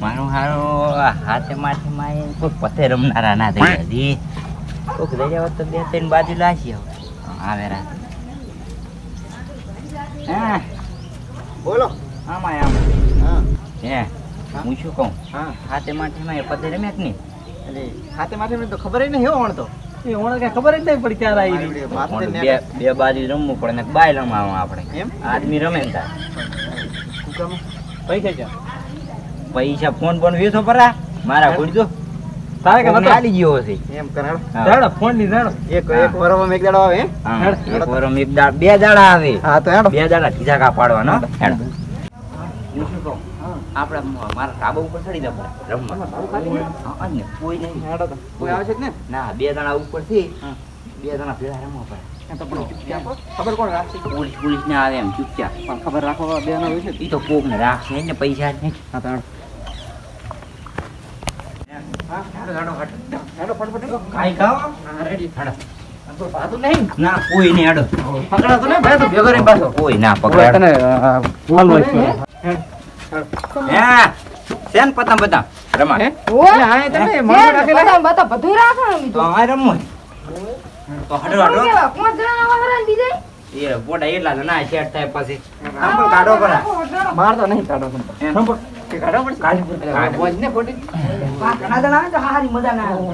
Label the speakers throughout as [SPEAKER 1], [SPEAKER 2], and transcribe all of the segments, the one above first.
[SPEAKER 1] મારું હારું હાથે માથે માં કોઈ પથે રમનારા ના થઈ હજી કોઈક લઈ જાવ તો બે ત્રણ બાજુ લાસી આવે આવે રા હા.
[SPEAKER 2] બોલો.
[SPEAKER 1] આમાં આમ.
[SPEAKER 2] હે.
[SPEAKER 1] હું શું કહું?
[SPEAKER 2] હા.
[SPEAKER 1] હાથે માથે માં એ પતે રમ્યા કે નહીં?
[SPEAKER 2] અરે હાથે માથે મને તો ખબર જ નહીં હો વણતો
[SPEAKER 3] એ ઓણ કઈ ખબર જ નહીં પડી ક્યારે આવી
[SPEAKER 2] તો
[SPEAKER 1] બે બે બાજુ રમવું પડે ને બાય રમાવું આપણે.
[SPEAKER 2] એમ?
[SPEAKER 1] આદમી રમે ને તાર.
[SPEAKER 2] કુકામાં?
[SPEAKER 3] પૈસા છે
[SPEAKER 1] પૈસા ફોન ફોન વેચો પરા મારા
[SPEAKER 2] હે?
[SPEAKER 1] ભૂલજો
[SPEAKER 3] તારે કે નતો?
[SPEAKER 1] આલી ગયો છે
[SPEAKER 2] એમ કરાડ
[SPEAKER 1] હા.
[SPEAKER 3] ફોનની જાડો
[SPEAKER 2] એક. એક વરમ એક દાડો આવે હે?
[SPEAKER 1] એક વરમ એક દાડ બે દાડા આવે.
[SPEAKER 2] હા તો હેડો.
[SPEAKER 1] બે દાડા ઢીસા કા પાડવાનો હેડો. હું શું કહું?
[SPEAKER 2] હા.
[SPEAKER 1] આપણે મારા ધાબા ઉપર ચડી દે રમવા. કોઈ નહીં.
[SPEAKER 2] કોઈ આવે છે ને?
[SPEAKER 1] ના બે દાડા
[SPEAKER 2] ઉપરથી
[SPEAKER 1] બે દાડા રમવા પડે.
[SPEAKER 2] ખબર? કોણ રાખશે?
[SPEAKER 1] પોલીસ પોલીસ ને આવે એમ ચૂપચાપ.
[SPEAKER 2] પણ ખબર રાખવા બે હોય છે
[SPEAKER 1] ઈ તો કોક ને રાખશે ને પૈસા જ
[SPEAKER 2] એ
[SPEAKER 1] પોટા એટલા ના શેટ થાય પછી
[SPEAKER 2] આમ કાઢો પરા.
[SPEAKER 4] રાખો, રાખો.
[SPEAKER 2] માર તો નહીં કાઢો ને
[SPEAKER 4] મજા ના આવે.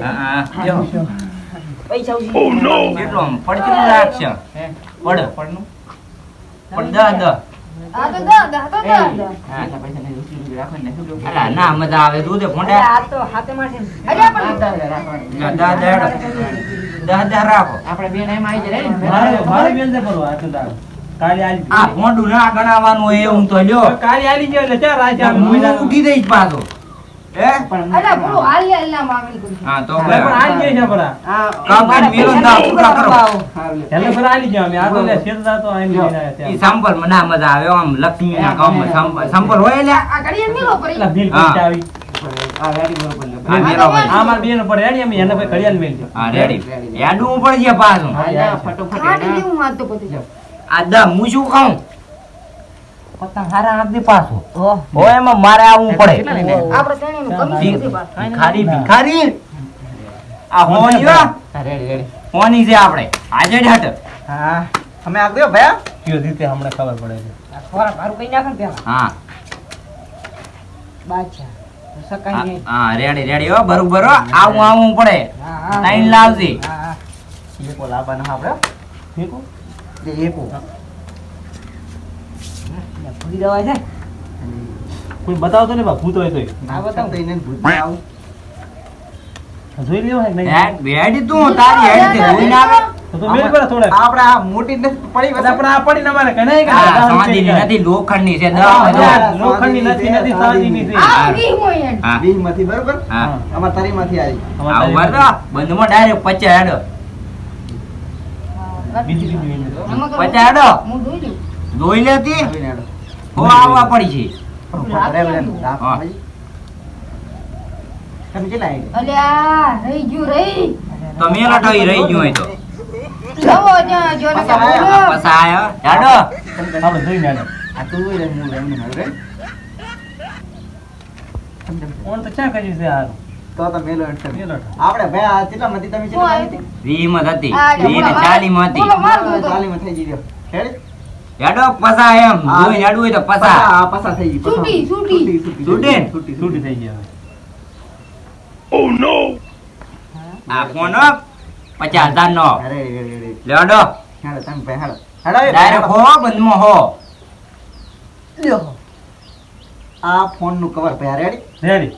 [SPEAKER 4] તો દા,
[SPEAKER 2] ને,
[SPEAKER 1] ના ફોંડા
[SPEAKER 4] આ તો હાથે માથે. અરે પણ
[SPEAKER 2] દા, દા, રાખવાનું.
[SPEAKER 1] દા દા હેડો. દા દા રાખો.
[SPEAKER 2] આપડે બેન એમ આવી જાય
[SPEAKER 3] મારે બેન છે બોલો આ તો દાડો. કાલે આલી
[SPEAKER 1] આ ફોંડું ના ગણાવવાનું હોય એવું તો લ્યો.
[SPEAKER 3] કાલે આલી ગયો એટલે ચાર રાજા
[SPEAKER 1] હું ઉઠી દઈશ પાછો. હે?
[SPEAKER 2] પણ
[SPEAKER 4] અરે પેલું હાલ હાલ ના માગણી કરું.
[SPEAKER 1] હા તો
[SPEAKER 3] પણ આલી ગયો છે પરા
[SPEAKER 2] આ
[SPEAKER 1] કામ મેલો ના પૂરા કરો.
[SPEAKER 2] હારું લે.
[SPEAKER 3] આલી ગયો અમે આ તો લે શેરદા તો આઈને લઈને આયા
[SPEAKER 1] ઈ
[SPEAKER 3] ત્યાં.
[SPEAKER 1] સંપલ ના મજા આવે આમ લક્ષ્મી ના કામ સાંભળ હોય
[SPEAKER 4] આ ઘડીએ મેલો પડી.
[SPEAKER 3] એટલા બિલ આવી.
[SPEAKER 2] આ રેડી બરોબર લે.
[SPEAKER 1] હા, ભાઈ.
[SPEAKER 3] આ માર બેન પર અમે એને ભાઈ ઘડિયાળ મેલ
[SPEAKER 1] હા રેડી. યાડું પડશે પાછું.
[SPEAKER 2] હા, ફટોફટ
[SPEAKER 4] તો
[SPEAKER 1] દમ હું શું કહું? પતંગ હારા આપી પાછો ઓ એમાં મારે આવવું પડે?
[SPEAKER 4] આપણે તેણીનું બસ.
[SPEAKER 1] ભિખારી ભિખારી. આ હોની હો,
[SPEAKER 2] હા, રેડી રેડી.
[SPEAKER 1] હોની છે આપણે. આજે ઢાટ
[SPEAKER 2] હા. અમે આગ દો ભયા
[SPEAKER 3] કયો રીતે હમણે ખબર પડે છે?
[SPEAKER 4] ખોરા મારું કઈ નાખે ને પેલા.
[SPEAKER 1] હા.
[SPEAKER 4] બાચા સકાય
[SPEAKER 1] હા,
[SPEAKER 4] નહીં.
[SPEAKER 1] રેડી રેડી હો બરોબર આવું આવું પડે.
[SPEAKER 4] લાઈન હા.
[SPEAKER 1] ટાઈમ
[SPEAKER 4] હા, હા.
[SPEAKER 2] લાવવાના આપણે.
[SPEAKER 3] ઠીક હો?
[SPEAKER 2] જે
[SPEAKER 4] એટલે ભૂલી જવાય છે.
[SPEAKER 3] કોઈ બતાવતો ને બા ભૂત હોય તોય
[SPEAKER 2] ના બતાવ તો એને ભૂત આવું
[SPEAKER 3] જોઈ લેવા કે નહીં
[SPEAKER 1] હેડ તું તારી હેડ તે જોઈ ના આવે
[SPEAKER 3] તો મેલ પર થોડા
[SPEAKER 2] આપણે આ મોટી ને પડી
[SPEAKER 3] એટલે આપણે આ દસ
[SPEAKER 1] નથી લોખંડની છે
[SPEAKER 2] હા, હા.
[SPEAKER 3] લોખંડની નથી નથી સાદીની છે
[SPEAKER 4] આ વીહ હોય
[SPEAKER 1] હા
[SPEAKER 2] બીજમાંથી બરોબર
[SPEAKER 1] હા
[SPEAKER 2] અમાર તારી માંથી આવી
[SPEAKER 3] અમારે
[SPEAKER 1] આવું
[SPEAKER 3] તારી
[SPEAKER 1] બંધમાં ડાયરેક્ટ પચા હેડો
[SPEAKER 4] હા,
[SPEAKER 3] બીજી બીજી બીજી.
[SPEAKER 4] આમાં તો
[SPEAKER 1] પચા હેડો
[SPEAKER 4] હું જોઈ
[SPEAKER 1] લેતી હો આવવા પડી છે.
[SPEAKER 2] તમે
[SPEAKER 4] અલ્યા રહી ગયું રહી
[SPEAKER 1] તો મેલો રહી ગયું હોય તો
[SPEAKER 4] જવો ત્યાં જો ને
[SPEAKER 2] પાછા
[SPEAKER 4] કે
[SPEAKER 2] આયા,
[SPEAKER 4] બોલો.
[SPEAKER 1] પસા આયો હેડો
[SPEAKER 3] આપણે જોઈને આલે.
[SPEAKER 2] આ તું હોય ને હું એમને હેડો રે.
[SPEAKER 3] ઓણ તો ચા કર્યું છે હારું.
[SPEAKER 2] તો તો મેલો હેડ
[SPEAKER 3] મેલો.
[SPEAKER 2] આપણે ભાઈ આ કેટલા માંથી તમે કેટલા? હતી
[SPEAKER 1] ને માં હતી
[SPEAKER 2] થઈ હેડ.
[SPEAKER 1] હેડો પસા એમ
[SPEAKER 2] હા.
[SPEAKER 1] જોઈને હોય તો
[SPEAKER 2] પસા,
[SPEAKER 1] પસા
[SPEAKER 2] પસા થઈ ગઈ.
[SPEAKER 4] છૂટી, છૂટી.
[SPEAKER 2] છૂટી,
[SPEAKER 1] છૂટી
[SPEAKER 2] છૂટી,
[SPEAKER 3] છૂટી
[SPEAKER 2] છૂટી.
[SPEAKER 3] થઈ ગયા હવે.
[SPEAKER 1] આ ફોન પચાસ હજાર નો
[SPEAKER 2] હા, રેડી, રેડી, રેડી.
[SPEAKER 1] લેડો
[SPEAKER 2] હેડો, તમે ભાઈ હેડો. હેડો,
[SPEAKER 1] ડાયરેક્ટ હો બંધમાં હો
[SPEAKER 2] લ્યો. આ ફોનનું કવર ભાઈ રેડી
[SPEAKER 3] રેડી.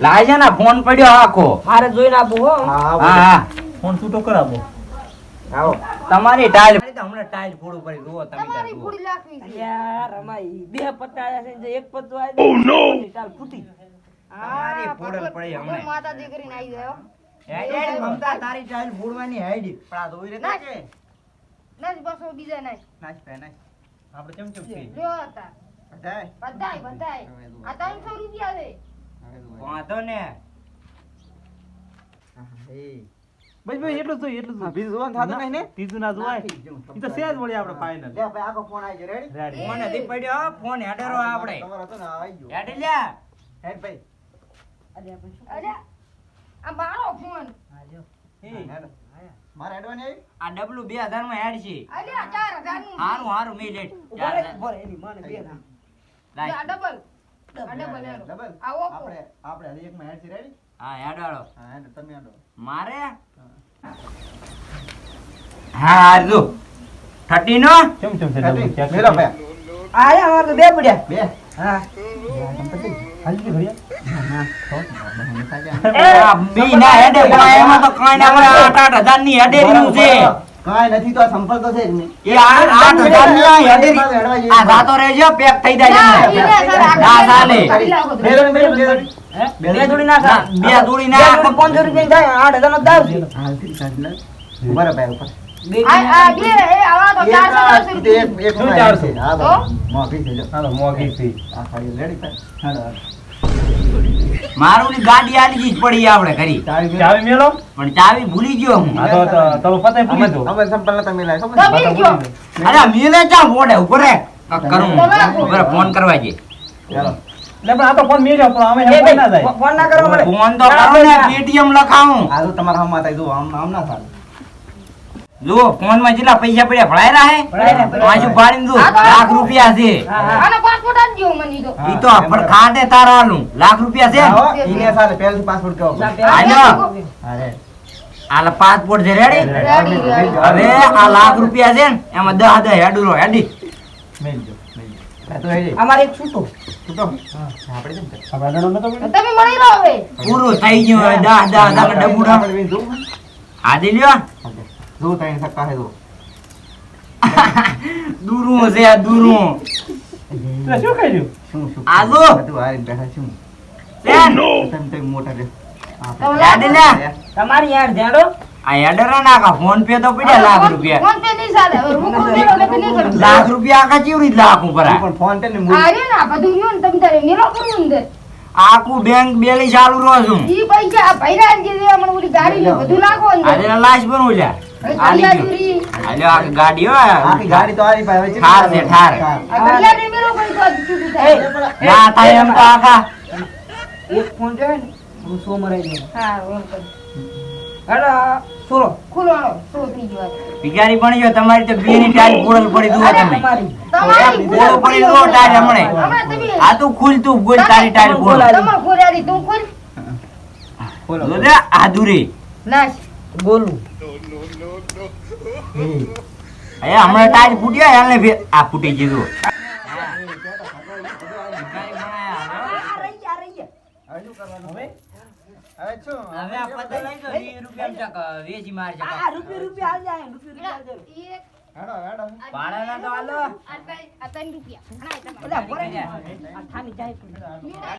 [SPEAKER 1] લાય છે ને ફોન પડ્યો આખો
[SPEAKER 4] મારે જોઈને આપો હો
[SPEAKER 2] હા,
[SPEAKER 1] હા
[SPEAKER 3] ફોન છૂટો કરાવો
[SPEAKER 2] આવો.
[SPEAKER 1] તમારી ટાઈલ હમણાં ટાઈલ ફોડું પડી જુઓ તમે
[SPEAKER 4] તમારી. પૂરી લાખવી છે. અલ્યા, બે પત્તા આયા છે ને પત્તો એક ઓ નો ટાઈલ ફૂટી.
[SPEAKER 1] તમારી ફોડલ પડી હમણાં.
[SPEAKER 4] માતાજી કરીને આવી ગયો
[SPEAKER 1] હેડ, મમતા તારી ટાઈલ ફોડવાની હેડી.
[SPEAKER 2] પણ આ ધોઈ રે
[SPEAKER 4] ના.
[SPEAKER 2] કે
[SPEAKER 4] ના જ બીજા ના જ.
[SPEAKER 2] પે નાચ
[SPEAKER 3] આપણે ચમ ચમ પી
[SPEAKER 4] લ્યો હતા
[SPEAKER 2] બધાય
[SPEAKER 4] બધાય બધાય આ ત્રણસો રૂપિયા છે
[SPEAKER 2] હવે ધોઈ.
[SPEAKER 1] વાંધો ને
[SPEAKER 2] એ.
[SPEAKER 3] બસ ભાઈ એટલું જ એટલું જ
[SPEAKER 2] બીજું જોવાનું થતું નહીં ને?
[SPEAKER 3] ત્રીજું ના જોવાય. ઈ તો સેજ વળી આપણે final.
[SPEAKER 2] લે ભાઈ આખો ફોન આવી ગયો રેડી
[SPEAKER 3] રેડી
[SPEAKER 1] ફોન નથી પડ્યો હો, ફોન હેડરો આપણે
[SPEAKER 2] તમારો હતો ને આવી ગયો
[SPEAKER 1] હેડ લ્યા.
[SPEAKER 2] હેડ ભાઈ
[SPEAKER 4] અરે આ મારો ફોન
[SPEAKER 3] એ,
[SPEAKER 2] હેડ. મારે હેડવાની આવી
[SPEAKER 1] આ ડબલું બે હજારમાં હેડ છે
[SPEAKER 4] અરે આ ચાર હજારનું
[SPEAKER 1] હારું હારું મેં લેટ ચાર હજાર. લાય.
[SPEAKER 4] આ ડબલ આ ડબલ.
[SPEAKER 2] ડબલ. આપણે આપણે હજી એકમાં હેડ છે રેડી
[SPEAKER 1] હા હેડાળો
[SPEAKER 2] હા હેડ તમે હેડો.
[SPEAKER 1] મારે? હા. જો થર્ટી. નો
[SPEAKER 3] ચમ ચમ
[SPEAKER 2] ભાઈ.
[SPEAKER 1] અમારે તો બે પડ્યા.
[SPEAKER 2] બે.
[SPEAKER 1] હા.
[SPEAKER 3] હાલજી ઘડિયા
[SPEAKER 1] બી ના હેડે પણ એમાં તો કાંઈ ના આઠ આઠ હજારની હેડેરિયું છે.
[SPEAKER 2] કાંઈ નથી તો સંપર્ક તો છે જ નહીં.
[SPEAKER 1] એ આ રહેજો પેક થઈ જાય ચાલે.
[SPEAKER 2] બે જોડી,
[SPEAKER 1] ના. બે જોડી ના આખો પાંચસો રૂપિયા થાય આઠ હજાર નો દાવ છે.
[SPEAKER 2] હાલથી કાઢી લે. ઉપર.
[SPEAKER 4] બે,
[SPEAKER 3] મોગી
[SPEAKER 2] આ ખાલી રેડી ભાઈ. હેડો, હેડો.
[SPEAKER 1] મારું ની ગાડી આલી જ પડી આપણે ઘરી
[SPEAKER 2] ચાવી મેલો.
[SPEAKER 1] પણ ચાવી ભૂલી ગયો હું.
[SPEAKER 3] તો તો- પતે ભૂલી દો
[SPEAKER 2] અમે સંપલ
[SPEAKER 4] તો ગયો.
[SPEAKER 3] પૂરી દો.
[SPEAKER 1] અરે મેલે ચા બોડે ઉપર રે કરું ઉપર ફોન કરવા જે.
[SPEAKER 2] ચાલો.
[SPEAKER 3] એટલે પણ આ તો ફોન મેલ્યો પણ અમે હેલ્પ ના થાય.
[SPEAKER 1] ફોન ના કરો ફોન તો કરો ને પેટીએમ લખાવું.
[SPEAKER 2] આ તો તમારા હમ માતા જુઓ, આમ આમ ના થાય.
[SPEAKER 1] જો ફોનમાં જેટલા પૈસા પડ્યા ભળાય હે? પાછું જો
[SPEAKER 4] હા, તો-
[SPEAKER 1] લાખ રૂપિયા છે.
[SPEAKER 4] આનો passport આપજો મને ઈ તો.
[SPEAKER 1] ઈ તો પણ ખાટે તારા આલું લાખ રૂપિયા છે?
[SPEAKER 2] ઈને સાલે પાસપોર્ટ
[SPEAKER 1] પાસપોર્ટ છે રેડી. હવે આ લાખ રૂપિયા છે ને એમાં દહ દહ હેડુરો હેડી.
[SPEAKER 2] મેલજો. હેડી.
[SPEAKER 1] અમારે એક છૂટો.
[SPEAKER 2] છૂટો. આપણે કેમ
[SPEAKER 3] આપણે અડાડો નતો પડ્યો?
[SPEAKER 4] તમે મળી રહો હવે.
[SPEAKER 1] પૂરું થઈ ગયું હવે દહ દહ દહ ડબુડા.
[SPEAKER 2] આપણે બેન જોવું?
[SPEAKER 1] આજે લ્યો.
[SPEAKER 2] જોવું તારી સક્કા હે જોવું.
[SPEAKER 1] દૂરું છે આ દૂરું
[SPEAKER 3] તો શું કર્યું
[SPEAKER 2] શું શું
[SPEAKER 1] આ જો.
[SPEAKER 2] બધું હારીને બેઠા છું
[SPEAKER 1] બેન
[SPEAKER 2] તમે તો મોટા
[SPEAKER 1] લે
[SPEAKER 5] તમારી યાર ધ્યાડો
[SPEAKER 1] આ હેડર નાખા ફોન પે તો પડ્યા લાખ રૂપિયા.
[SPEAKER 4] ફોન પે નહીં ચાલે.
[SPEAKER 1] લાખ રૂપિયા આખા ચીવડી જ લાખ ઉપર આ.
[SPEAKER 2] પણ ફોન પે ને મૂળ
[SPEAKER 4] રહ્યું બધું યુન ને તમે તારે નીરો કરવું ને અંદર.
[SPEAKER 1] આખું બેંક બેલી ચાલુ રહો છું.
[SPEAKER 4] ઈ પૈસા આ ભૈરા ને જે હમણાં ઓલી ગાડી લે બધું નાખો અંદર.
[SPEAKER 1] આજે લાશ બનવું
[SPEAKER 2] તો હારી
[SPEAKER 1] છે,
[SPEAKER 4] પણ?
[SPEAKER 1] ભિખારી બની ગયો તમારી તો બે ની ટાઈલ પૂરલ પડી દો તમે.
[SPEAKER 5] તમારી.
[SPEAKER 4] તમારી
[SPEAKER 1] પૂરો પડી દુઓ ટાઈલ હમણે. આ તું ખુલ તું ખુલ તારી ટાઈલ પૂરો
[SPEAKER 4] આધુરી ખોરાડી, તું ખોલ.
[SPEAKER 2] બોલો
[SPEAKER 1] આ દૂરી.
[SPEAKER 4] નાશ.
[SPEAKER 5] બોલું.
[SPEAKER 1] અરે હમણાં ટાઈલ ફૂટ્યો ફેર. આ ફૂટી ગયું
[SPEAKER 2] હવે શું કરવાનું હવે? હવે શું?
[SPEAKER 1] હવે આ પતંગ લઈ જાઓ, વીસ રૂપિયામાં ચક, વેચી મારજે
[SPEAKER 5] આ રૂપિયા રૂપિયા હાલ જાય રૂપિયા રૂપિયા હાલ જાય.
[SPEAKER 4] એક,
[SPEAKER 2] હેડો હેડો.
[SPEAKER 1] ભાડાના તો
[SPEAKER 4] રૂપિયા.